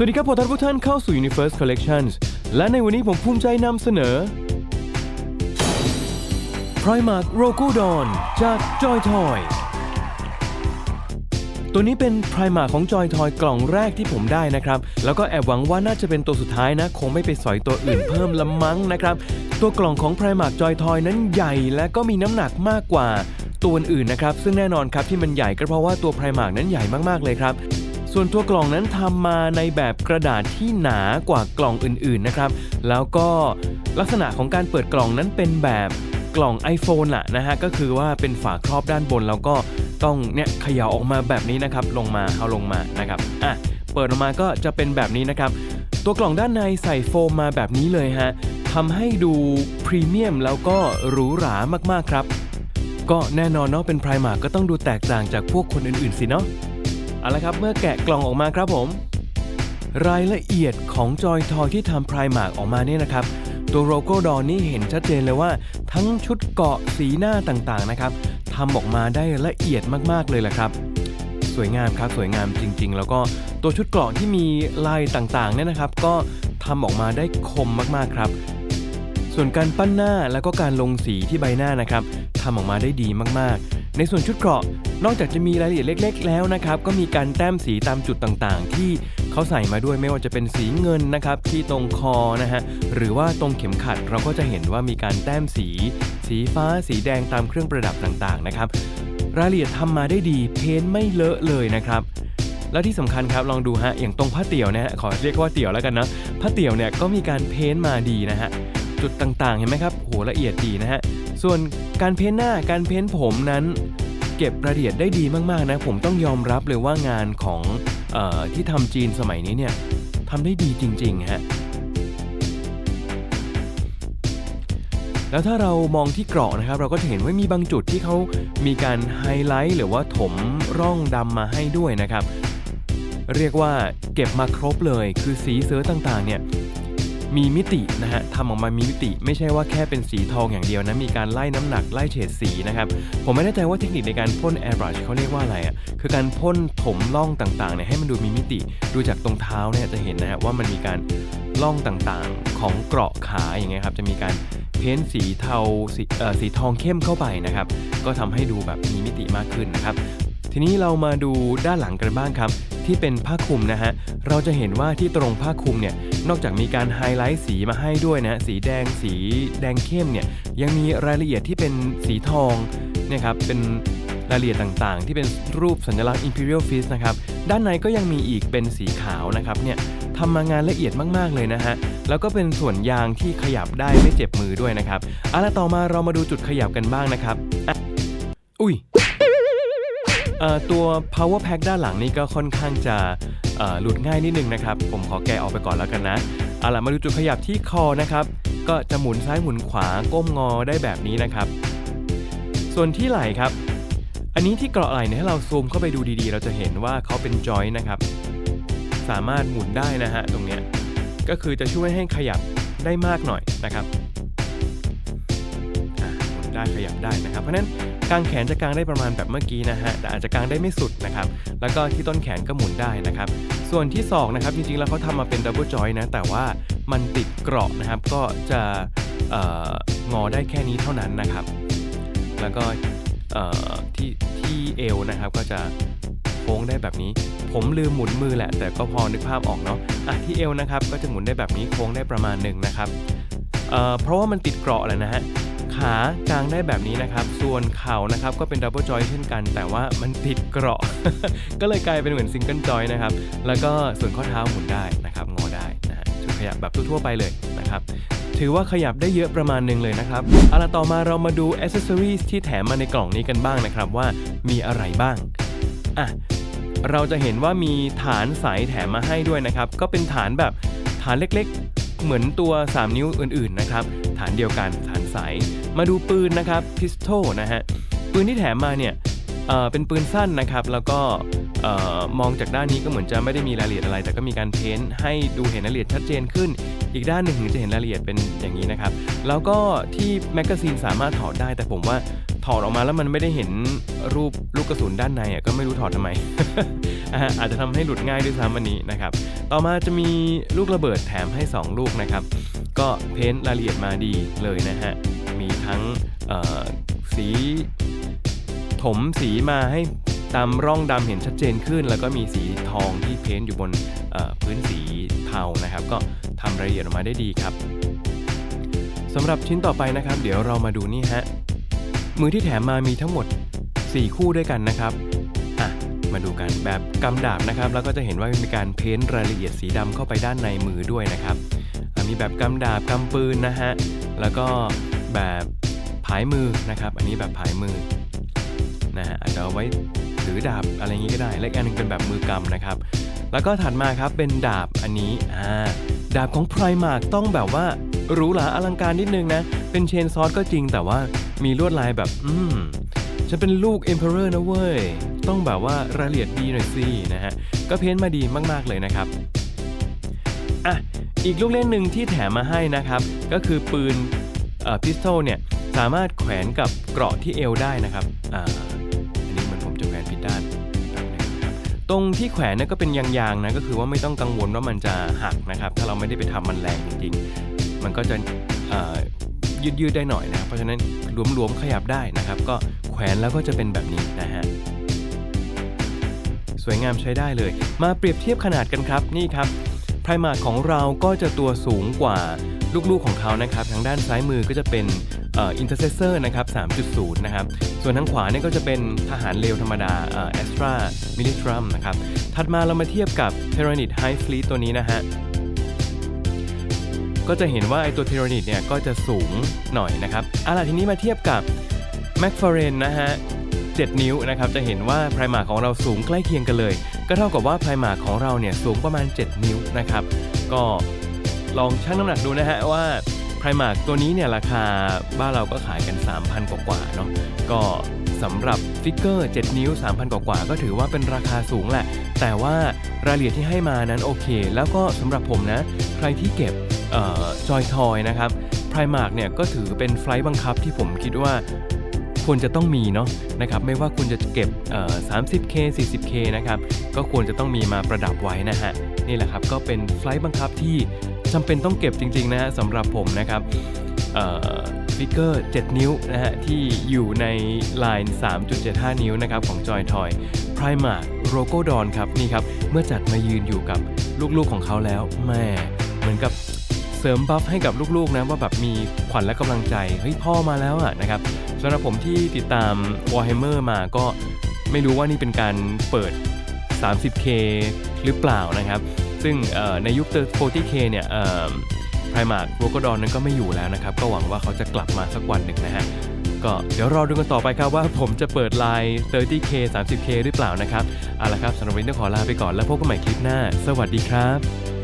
สวัสดีครับขอต้อนรับทุกท่านเข้าสู่ Universe Collections และในวันนี้ผมภูมิใจนำเสนอ Primark r o g o d o n จาก Joy Toy ตัวนี้เป็น Primark ของ Joy Toy กล่องแรกที่ผมได้นะครับ แล้วก็แอบหวังว่าน่าจะเป็นตัวสุดท้ายนะ คงไม่ไปสอยตัวอื่นเพิ่มละมั้งนะครับ ตัวกล่องของ Primark Joy Toy นั้นใหญ่และก็มีน้ำหนักมากกว่าตัวอื่นนะครับ ซึ่งแน่นอนครับที่มันใหญ่ก็เพราะว่าตัว Primark นั้นใหญ่มากๆเลยครับ ส่วนตัวกล่องนั้นทำมาในแบบกระดาษที่หนากว่ากล่องอื่นๆนะครับ แล้วก็ลักษณะของการเปิดกล่องนั้นเป็นแบบกล่อง iPhone ล่ะนะฮะก็คือว่าเป็นฝาครอบด้านบน แล้วก็ต้องเนี่ยเขย่าออกมาแบบนี้นะครับ ลงมาเอาลงมานะครับอะเปิดออกมาก็จะเป็นแบบนี้นะครับ ตัวกล่องด้านในใส่โฟมมาแบบนี้เลยฮะทำให้ดูพรีเมียมแล้วก็หรูหรามากๆครับ ก็แน่นอนเนาะเป็นไพรมาก็ต้องดูแตกต่างจากพวกคนอื่นๆสิเนาะ เอาละครับเมื่อแกะกล่องออกมาครับผม รายละเอียดของจอยทอยที่ทำพรายมากออกมาเนี่ยนะครับ ตัวโลโก้ดอนี่เห็นชัดเจนเลยว่า ทั้งชุดเกาะสีหน้าต่างๆนะครับทำออกมาได้ละเอียดมากๆเลยแหละครับ สวยงามครับสวยงามจริง ๆ แล้วก็ตัวชุดเกราะที่มีลายต่างๆเนี่ยนะครับ ก็ทำออกมาได้คมมากๆครับ ส่วนการปั้นหน้าแล้วก็การลงสีที่ใบหน้านะครับทำออกมาได้ดีมากๆ ในส่วนชุดเกราะ นอกจากจะมีรายละเอียดเล็ก ๆ แล้วนะครับก็มีการแต้มสีตามจุดต่างๆ ที่เขาใส่มาด้วยไม่ว่าจะเป็นสีเงินนะครับที่ตรงคอนะฮะหรือว่าตรงเข็มขัดเราก็จะเห็นว่ามีการแต้มสี สีฟ้า สีแดงตามเครื่องประดับต่างๆนะครับรายละเอียดทำมาได้ดีเพ้นไม่เลอะเลยนะครับแล้วที่สำคัญครับลองดูฮะอย่างตรงผ้าเตี่ยวนะฮะขอเรียกว่าเตี่ยวแล้วกันนะผ้าเตี่ยวเนี่ยก็มีการเพ้นมาดีนะฮะจุดต่างๆเห็นไหมครับโหละเอียดดีนะฮะส่วนการเพ้นหน้าการเพ้นผมนั้น เก็บรายละเอียดได้ดีมากๆนะผมต้องยอมรับเลยว่างานของออที่ทำจีนสมัยนี้เนี่ยทำได้ดีจริงๆฮะแล้วถ้าเรามองที่เกราะนะครับ เราก็จะเห็นว่ามีบางจุดที่เขามีการไฮไลท์หรือว่าถมร่องดำมาให้ด้วยนะครับ เรียกว่าเก็บมาครบเลยคือสีเสือต่างๆเนี่ย มีมิตินะฮะทำออกมามีมิติ ไม่ใช่ว่าแค่เป็นสีทองอย่างเดียวนะ มีการไล่น้ำหนักไล่เฉดสีนะครับ ผมไม่แน่ใจว่าเทคนิคในการพ่น airbrush เขาเรียกว่าอะไรอะ คือการพ่นถมร่องต่างๆเนี่ยให้มันดูมีมิติ ดูจากตรงเท้าเนี่ยจะเห็นนะฮะว่ามันมีการร่องต่างๆของเกราะขาอย่างเงี้ยครับ จะมีการเพ้นสีเทาสเสีทองเข้มเข้าไปนะครับ ก็ทำให้ดูแบบมีมิติมากขึ้นนะครับ ทีนี้เรามาดูด้านหลังกันบ้างครับ ที่เป็นผ้าคลุมนะฮะ เราจะเห็นว่าที่ตรงผ้าคลุมเนี่ย นอกจากมีการไฮไลท์สีมาให้ด้วยนะ สีแดง สีแดงเข้มเนี่ย ยังมีรายละเอียดที่เป็นสีทองนี่ยครับ เป็นรายละเอียดต่างๆ ที่เป็นรูปสัญลักษณ์ Imperial Fist นะครับ ด้านในก็ยังมีอีกเป็นสีขาวนะครับเนี่ยทำมางานละเอียดมากๆเลยนะฮะ แล้วก็เป็นส่วนยางที่ขยับได้ไม่เจ็บมือด้วยนะครับเอาละต่อมาเรามาดูจุดขยับกันบ้างนะครับอ,อุ้ย ตัว power pack ด้านหลังนี่ก็ค่อนข้างจะหลุดง่ายนิดนึงนะครับ ผมขอแกะออกไปก่อนแล้วกันนะเอาล่ะมาดูจุดขยับที่คอนะครับ ก็จะหมุนซ้ายหมุนขวาก้มงอได้แบบนี้นะครับ ส่วนที่ไหล่ครับ อันนี้ที่เกราะไหล่เนี่ยถ้เราซูมเข้าไปดูดีๆ เราจะเห็นว่าเขาเป็นจอยนะครับ สามารถหมุนได้นะฮะตรงเนี้ยก็คือจะช่วยให้ขยับได้มากหน่อยนะครับหมุนได้ขยับได้นะครับ เพราะนั้น กางแขนจะกางได้ประมาณแบบเมื่อกี้นะฮะแต่อาจจะกางได้ไม่สุดนะครับแล้วก็ที่ต้นแขนก็หมุนได้นะครับส่วนที่ศอกนะครับจริงๆแล้วเขาทำมาเป็นดับเบิลจอยนะแต่ว่ามันติดเกราะนะครับก็จะงอได้แค่นี้เท่านั้นนะครับ แล้วก็ที่ที่เอวนะครับก็จะโค้งได้แบบนี้ ผมลืมหมุนมือแหละ แต่ก็พอนึกภาพออกเนาะอะที่เอวนะครับก็จะหมุนได้แบบนี้โค้งได้ประมาณหนึ่งนะครับเเพราะว่ามันติดเกราะแหละนะฮะ ขากางได้แบบนี้นะครับ ส่วนเข่านะครับก็เป็นดับเบิลจอยเช่นกัน แต่ว่ามันติดเกราะ ก็เลยกลายเป็นเหมือนซิงเกิลจอยนะครับ แล้วก็ส่วนข้อเท้าหมุนได้นะครับ งอได้นะฮะชุดขยับแบบทั่วๆไปเลยนะครับถือว่าขยับได้เยอะประมาณหนึ่งเลยนะครับเอาล่ะต่อมาเรามาดูอ c เซสซอรีที่แถมมาในกล่องนี้กันบ้างนะครับว่ามีอะไรบ้างอะเราจะเห็นว่ามีฐานสายแถมมาให้ด้วยนะครับ ก็เป็นฐานแบบฐานเล็กๆ เหมือนตัว 3 นิ้วอื่นๆนะครับ ฐานเดียวกันฐาน ส มาดูปืนนะครับพิสโตนะฮะปืนที่แถมมาเนี่ย เป็นปืนสั้นนะครับ แล้วก็มองจากด้านนี้ก็เหมือนจะไม่ได้มีรายละเอียดอะไร แต่ก็มีการเพ้นท์ให้ดูเห็นรายละเอียดชัดเจนขึ้น อีกด้านหนึ่งถึงจะเห็นรายละเอียดเป็นอย่างนี้นะครับ แล้วก็ที่แมกกาซีนสามารถถอดได้ แต่ผมว่าถอดออกมาแล้วมันไม่ได้เห็นรูปลูกกระสุนด้านในอะก็ไม่รู้ถอดทำไม อาจจะทำให้หลุดง่ายด้วยซ้ำอันนี้นะครับ ต่อมาจะมีลูกระเบิดแถมให้ 2 ลูกนะครับ ก็เพ้นท์รายละเอียดมาดีเลยนะฮะ มีทั้งสี มสีมาให้ตามร่องดำเห็นชัดเจนขึ้น แล้วก็มีสีทองที่เพ้นท์อยู่บนพื้นสีเทานะครับ ก็ทำรายละเอียดออกมาได้ดีครับสำหรับชิ้นต่อไปนะครับ เดี๋ยวเรามาดูนี่ฮะมือที่แถมมามีทั้งหมด 4 คู่ด้วยกันนะครับอะมาดูกันแบบกำดาบนะครับ แล้วก็จะเห็นว่ามีการเพ้นท์รายละเอียดสีดำเข้าไปด้านในมือด้วยนะครับ มีแบบกำดาบกำปืนนะฮะแล้วก็แบบผายมือนะครับ อันนี้แบบผายมือ นะฮะอาจจะเอาไว้ถือดาบอะไรอย่างนี้ก็ได้ และอีกอันหนึงเป็นแบบมือกำนะครับ แล้วก็ถัดมาครับเป็นดาบอันนี้อ่าดาบของไพรมาร์ต้องแบบว่าหรูหราอลังการนิดนึงนะ เป็นเชนซอสก็จริงแต่ว่ามีลวดลายแบบ อืมฉันเป็นลูก Emperor นะเว้ย ต้องแบบว่ารายละเอียดดีหน่อยสินะฮะ ก็เพ้นท์มาดีมากๆเลยนะครับ อะ อีกลูกเล่นหนึ่งที่แถมมาให้นะครับ ก็คือปืนพิสโตลเนี่ย สามารถแขวนกับเกราะที่เอวได้นะครับ อ่า ตรงที่แขวนนี่ยก็เป็นยางๆนะก็คือว่าไม่ต้องกังวลว่ามันจะหักนะครับ ถ้าเราไม่ได้ไปทำมันแรงจริงๆ มันก็จะยืดๆได้หน่อยนะเพราะฉะนั้นหลวมๆขยับได้นะครับ ก็แขวนแล้วก็จะเป็นแบบนี้นะฮะสวยงามใช้ได้เลย มาเปรียบเทียบขนาดกันครับนี่ครับไพรมาของเราก็จะตัวสูงกว่า ลูกๆของเขานะครับทางด้านซ้ายมือก็จะเป็นอินเตอร์เซเซอร์นะครับ 3.0 นะครับ ส่วนทางขวาเนี่ยก็จะเป็นทหารเลวธรรมดาเอ่อ Astra Militarum นะครับ ถัดมาเรามาเทียบกับ Tyranid High Fleet ตัวนี้นะฮะก็จะเห็นว่าไอตัว Tyranid เนี่ยก็จะสูงหน่อยนะครับเอาล่ะทีนี้มาเทียบกับ m c f a r l a n e นะฮะ7นิ้วนะครับจะเห็นว่าไพรมาของเราสูงใกล้เคียงกันเลย ก็เท่ากับว่าไพรมาของเราเนี่ยสูงประมาณ 7 นิ้วนะครับ ก็ ลองชั่งน้ำหนักดูนะฮะว่าไพรมากตัวนี้เนี่ยราคาบ้านเราก็ขายกัน 3,000 กว่าๆเนาะก็สำหรับฟิกเกอร์ 7 นิ้ว 3,000 กว่าๆก็ถือว่าเป็นราคาสูงแหละ แต่ว่ารายละเอียดที่ให้มานั้นโอเค แล้วก็สำหรับผมนะ ใครที่เก็บจอยทอยนะครับไพรมาร์เนี่ยก็ถือเป็นไฟล์บังคับที่ผมคิดว่าควรจะต้องมีเนาะนะครับไม่ว่าคุณจะเก็บเอ่อ 30K 40K นะครับก็ควรจะต้องมีมาประดับไว้นะฮะนี่แหละครับก็เป็นไฟล์บังคับที่ จำเป็นต้องเก็บจริงๆนะฮะสำหรับผมนะครับฟิกเกอร์ 7 นิ้วนะฮะที่อยู่ในไลน์3.75 นิ้วนะครับของ Joy Toy Primark r o g o d o n ครับนี่ครับ เมื่อจัดมายืนอยู่กับลูกๆของเขาแล้วแม่เหมือนกับเสริมบัฟให้กับลูกๆนะว่าแบบมีขวัญและกำลังใจ เฮ้ยพ่อมาแล้วอะนะครับสำหรับผมที่ติดตาม Warhammer มาก็ไม่รู้ว่านี่เป็นการเปิด 30K หรือเปล่านะครับ ซึ่งเอ่อในยุค 40K เนี่ยไพรมาร์โรกดอนนั้นก็ไม่อยู่แล้วนะครับ ก็หวังว่าเขาจะกลับมาสักวันหนึ่งนะฮะก็เดี๋ยวรอดูกันต่อไปครับว่าผมจะเปิดไลน์ 30K 30K หรือเปล่านะครับ เอาละครับสำหรับวันนี้ต้องขอลาไปก่อนแล้วพบกันใหม่คลิปหน้า สวัสดีครับ